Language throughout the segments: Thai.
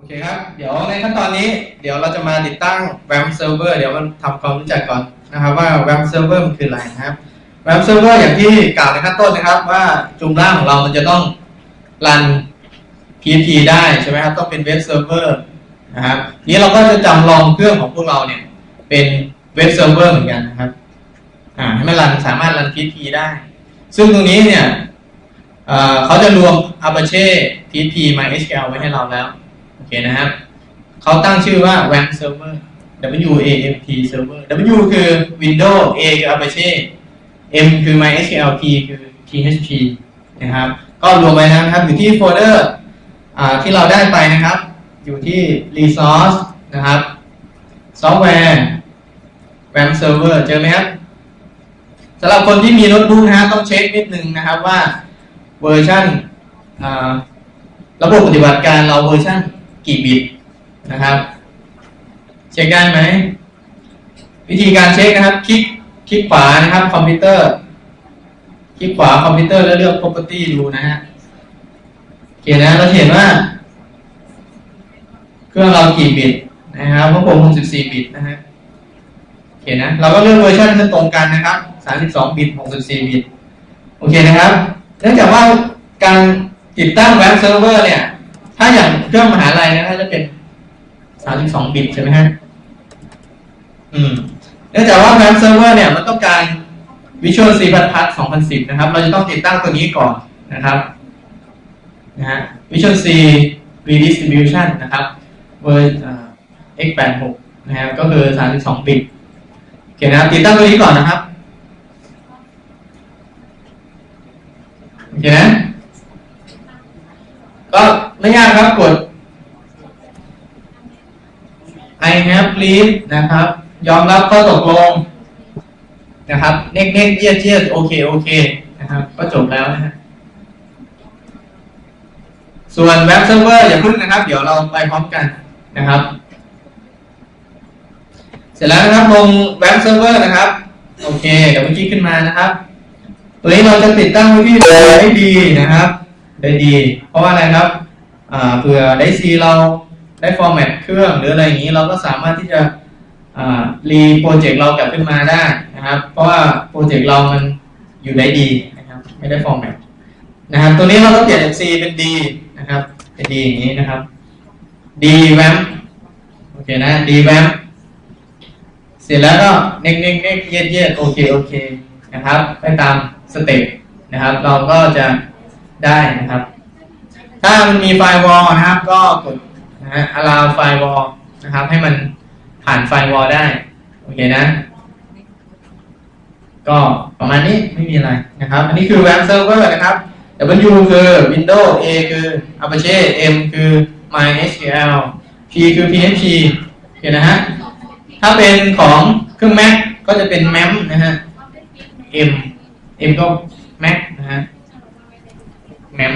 โอเคครับ เดี๋ยวในขั้นตอนนี้เดี๋ยวเราจะมาติดตั้ง WAMP server เดี๋ยวมันทำความรู้จักก่อนนะครับว่า WAMP server มันคืออะไรนะครับ WAMP server อย่างที่กล่าวในขั้นต้นนะครับ ว่าจุมล่างของเรามันจะต้องรัน PHP ได้ใช่ไหมครับ ต้องเป็นเว็บเซิร์ฟเวอร์นะครับนี้เราก็จะจำลองเครื่องของพวกเราเนี่ย เป็นเว็บเซิร์ฟเวอร์เหมือนกันนะครับอ่าให้มันรันสามารถรัน PHP ได้ ซึ่งตรงนี้เนี่ยเขาจะรวม Apache PHP MySQL ไว้ให้เราแล้ว เคนะครับเขาตั้งชื่อว่า WAMP server WAMP server W คือ Windows A คือ Apache M คือ MySQL P คือ PHP นะครับ ก็รวมไว้นะครับ อยู่ที่โฟลเดอร์ที่เราได้ไปนะครับ อยู่ที่ resource นะครับ software WAM server เจอไหมครับสำหรับคนที่มีโน้ตบุ๊กนะต้องเช็คนิดนึงนะครับว่าเวอร์ชันระบบปฏิบัติการเราเวอร์ชัน กี่บิตนะครับ เช็คได้ไหม วิธีการเช็คนะครับ คลิกคลิกขวานะครับ คอมพิวเตอร์ คลิกขวาคอมพิวเตอร์แล้วเลือก property ดูนะฮะโอเคนนะเราเห็นว่า เครื่องเรากี่บิตนะครับพวกผม64บิตนะฮะโอเคนะเราก็เลือกเวอร์ชันที่ตรงกันนะครับ32บิต64บิตโอเคนะครับ เนื่องจากว่าการติดตั้งเว็บเซิร์ฟเวอร์เนี่ย ถ้าอย่างเครื่องมหาลัยนะถ้าจะเป็น32บิตใช่ไหมฮะ อืมเนื่องจากว่าเว็บเซิร์ฟเวอร์เนี่ยมันต้องการ Visual C พันพัด2010นะครับ เราจะต้องติดตั้งตัวนี้ก่อนนะครับนะฮะ Visual C Redistribution นะครับเวอร์ x86 นะครับก็คือ32บิตโอเคนะครับติดตั้งตัวนี้ก่อนนะครับโอเคนะ ก็ไม่ยากครับกด I have read นะครับ ยอมรับข้อตกลงนะครับเน็กเน็กเยียดเยียดโอเค โอเค นะครับ ก็จบแล้วนะฮะส่วนเว็บเซิร์ฟเวอร์อย่าพึ่งนะครับ เดี๋ยวเราไปพร้อมกันนะครับ เสร็จแล้วนะครับลงเว็บเซิร์ฟเวอร์นะครับ โอเคเดี๋ยวเมื่อกี้ขึ้นมานะครับ ตัวนี้เราจะติดตั้งไว้ที่ได้ดีนะครับ ได้ดี เพราะว่าอะไรครับเผื่อได้ซีเราได้ฟอร์แมตเครื่องหรืออะไรอย่างนี้เราก็สามารถที่จะรีโปรเจกต์เรากลับขึ้นมาได้นะครับ เพราะว่าโปรเจกต์เรามันอยู่ได้ดีนะครับไม่ได้ฟอร์แมตนะครับตัวนี้เราต้องเปลี่ยนจาก C เป็น D นะครับเป็น D อย่างนี้นะครับ D RAM โอเคนะ D RAM เสร็จแล้วก็เน็กเน็กเน็กเย็ดเย็ดโอเคโอเคนะครับไปตามสเต็ปนะครับ เราก็จะ ได้นะครับ ถ้ามันมีไฟวอลนะครับ ก็กดนะฮะ allow ไฟวอลนะครับ ให้มันผ่านไฟวอลได้ โอเคนะ ก็ประมาณนี้ไม่มีอะไรนะครับ อันนี้คือ web server นะครับ W คือ Windows A คือ Apache M คือ MySQL P คือ PHP โอเคนะฮะ ถ้าเป็นของเครื่อง Mac ก็จะเป็น MEM นะฮะ M M ก็ Mac นะฮะ MEM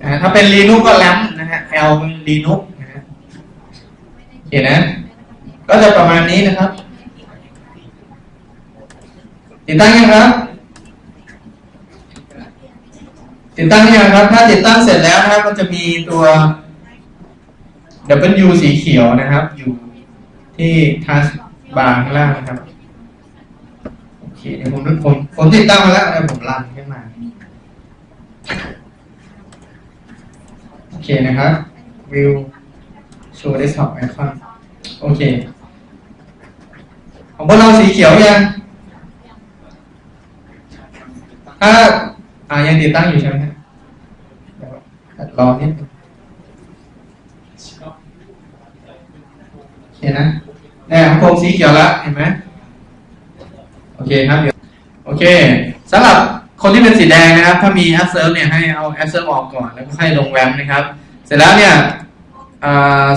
นะฮะถ้าเป็น Linux ก็ LAMP นะฮะ L เป็น Linux นะฮะโอเคนะ ก็จะประมาณนี้นะครับ ติดตั้งยังครับ ติดตั้งยังครับ ถ้าติดตั้งเสร็จแล้วนะครับมันจะมีตัว W สีเขียวนะครับ อยู่ที่ทัชบาร์ข้างล่างนะครับ โอเคเดี๋ยวผมผมผมติดตั้งมาแล้วเดี๋ยวผมรันขึ้นมา โอ เคนะครับ View Show Desktop Icon โอเค ของพวกเราสีเขียวยังถ้าอ่ายังติดตั้งอยู่ใช่ไหมครับเดี๋ยวรอนิดโอเคนะเนี่ยของผมสีเขียวแล้วเห็นไหมโอเคครับเดี๋ยวโอเคสำหรับ คนที่เป็นสีแดงนะครับ ถ้ามีแอปเซิร์ฟเนี่ยให้เอาแอปเซิร์ฟออกก่อนแล้วก็ให้ลงแวมนะครับ เสร็จแล้วเนี่ย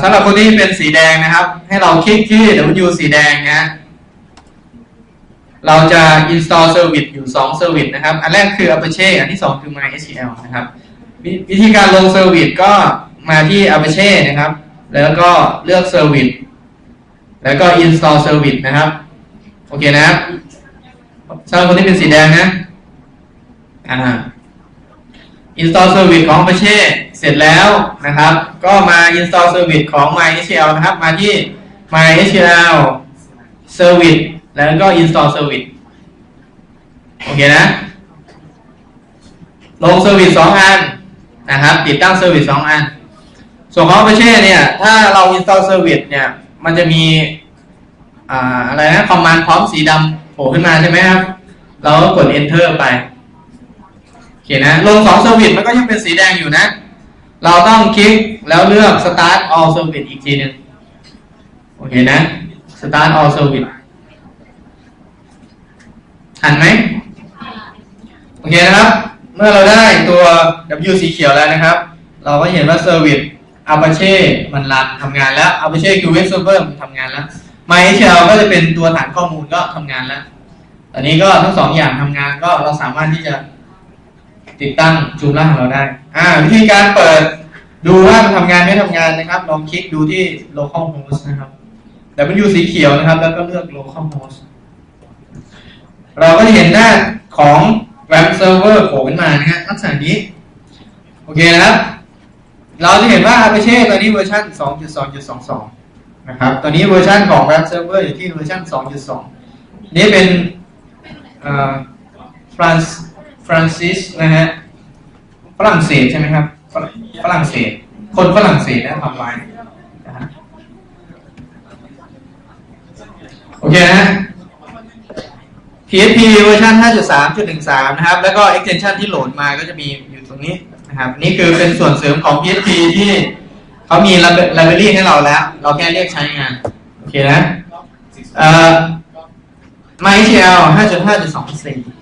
สำหรับคนที่เป็นสีแดงนะครับ ให้เราคลิกที่ W สีแดงนะเราจะ install service อยู่ 2 service นะครับ อันแรกคือ Apache อันที่ 2 คือ MySQL นะครับววิธีการลง service ก็มาที่ Apache นะครับ แล้วก็เลือก service แล้วก็ install service นะครับ โอเคนะครับสำหรับคนที่เป็นสีแดงนะ อ่า install service ของ Apache เสร็จแล้วนะครับ ก็มา install service ของ MySQL นะครับ มาที่ MySQL service แล้วก็ install service โอเคนะ ลงเซอร์วิสสองอันนะครับ ติดตั้งเซอร์วิสสองอัน ส่วนของ Apache เนี่ย ถ้าเรา install service เนี่ย มันจะมีอ่าอะไรนะ คอมมานด์พร้อมสีดำโผล่ขึ้นมาใช่ไหมครับ เราก็กด enter ไป โอเคนะลงสองเซอร์วิสมันก็ยังเป็นสีแดงอยู่นะ เราต้องคลิกแล้วเลือก start all service อีกทีหนึ่งโอเคนะ start all service ทันไหมโอเคนะครับ เมื่อเราได้ตัว W สีเขียวแล้วนะครับ เราก็เห็นว่า Service Apache มันรันทำงานแล้ว Apache q Web Server มันทำงานแล้ว MySQL ก็จะเป็นตัวฐานข้อมูลก็ทำงานแล้ว ตอนนี้ก็ทั้งสองอย่างทำงานก็เราสามารถที่จะ ติดตั้งจูมล่าของเราได้ อ่า วิธีการเปิดดูว่ามันทำงานไม่ทำงานนะครับ ลองคลิกดูที่ localhost นะครับ W สีเขียวนะครับ แล้วก็เลือก localhost เราก็จะเห็นหน้าของ web server โผล่ขึ้นมานะฮะลักษณะนี้ โอเคนะครับ เราจะเห็นว่า Apache ตอนนี้เวอร์ชัน2.2.22 นะครับ ตอนนี้เวอร์ชันของ web server อยู่ที่เวอร์ชัน2.2 นี่เป็นฟรานซ์ ฟรานซิสนะฮะฝรั่งเศสใช่ไหมครับ ฝรั่งเศส คนฝรั่งเศสนะทำไว้นะฮะโอเคนะฮะ PHP เวอร์ชัน5.3.13 นะครับ แล้วก็ extension ที่โหลดมาก็จะมีอยู่ตรงนี้นะครับ นี่คือเป็นส่วนเสริมของ PHP ที่เขามี library ให้เราแล้ว เราแค่เรียกใช้งาน โอเคนะ เอ่อ MySQL 5.5.24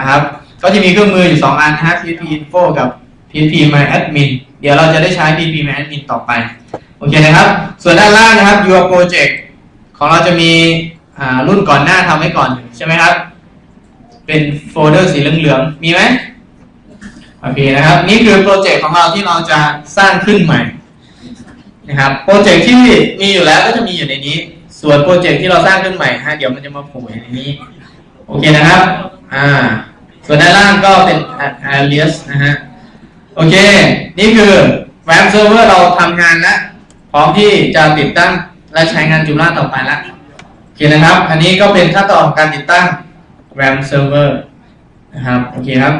นะครับ ก็จะมีเครื่องมืออยู่ 2 อันนะครับ PHP Info กับ PHP MyAdmin เดี๋ยวเราจะได้ใช้ PHP MyAdmin ต่อไป โอเคนะครับ ส่วนด้านล่างนะครับ Your Project ของเราจะมีรุ่นก่อนหน้าทำไว้ก่อนอยู่ใช่ไหมครับ เป็นโฟลเดอร์สีเหลืองๆ มีไหมโอเคนะครับ นี่คือโปรเจกต์ของเราที่เราจะสร้างขึ้นใหม่นะครับโปรเจกต์ที่มีอยู่แล้วก็จะมีอยู่ในนี้ ส่วนโปรเจกต์ที่เราสร้างขึ้นใหม่ฮะเดี๋ยวมันจะมาโผล่ในนี้ โอเคนะครับ อ่า ส่วนด้านล่างก็เป็น alias นะฮะ โอเค นี่คือแว็บเซิร์ฟเวอร์เราทำงานแล้ว พร้อมที่จะติดตั้งและใช้งานจุล่าต่อไปแล้วโอเคนะครับ อันนี้ก็เป็นขั้นตอนของการติดตั้ง RAM server นะครับ โอเคครับ